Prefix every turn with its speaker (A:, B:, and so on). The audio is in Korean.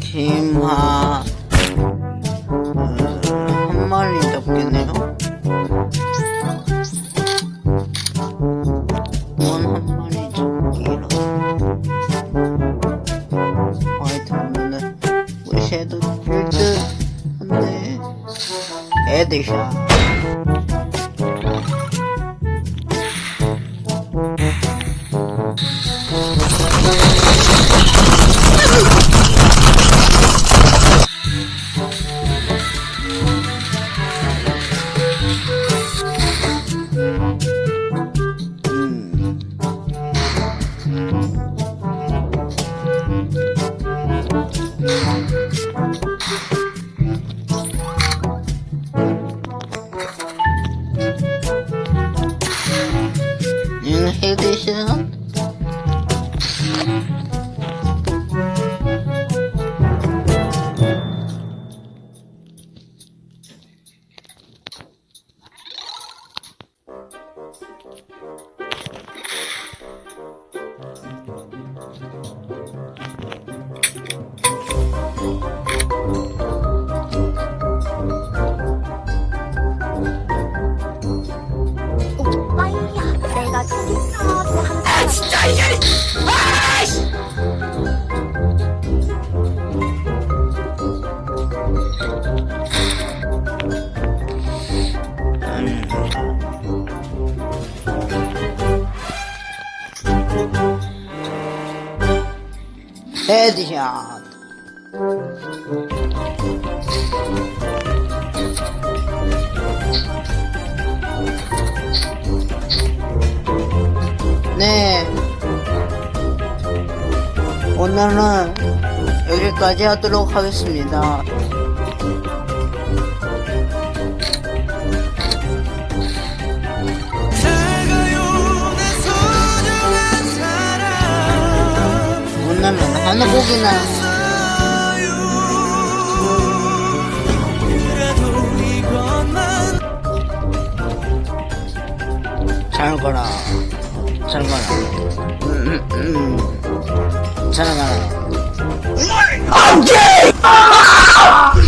A: 김하 음, 한 마리 잡겠네요. 원 한 마리 잡기로. 화이트 하면은 무시해도 될듯 한데 헤드샷. Edition. 헤드샷. 네. 오늘은 여기까지 하도록 하겠습니다. 오늘은 하나 보기나. 잘 가라. 잘 가라. 음, 음, 음. 잘 가라
B: the fuck is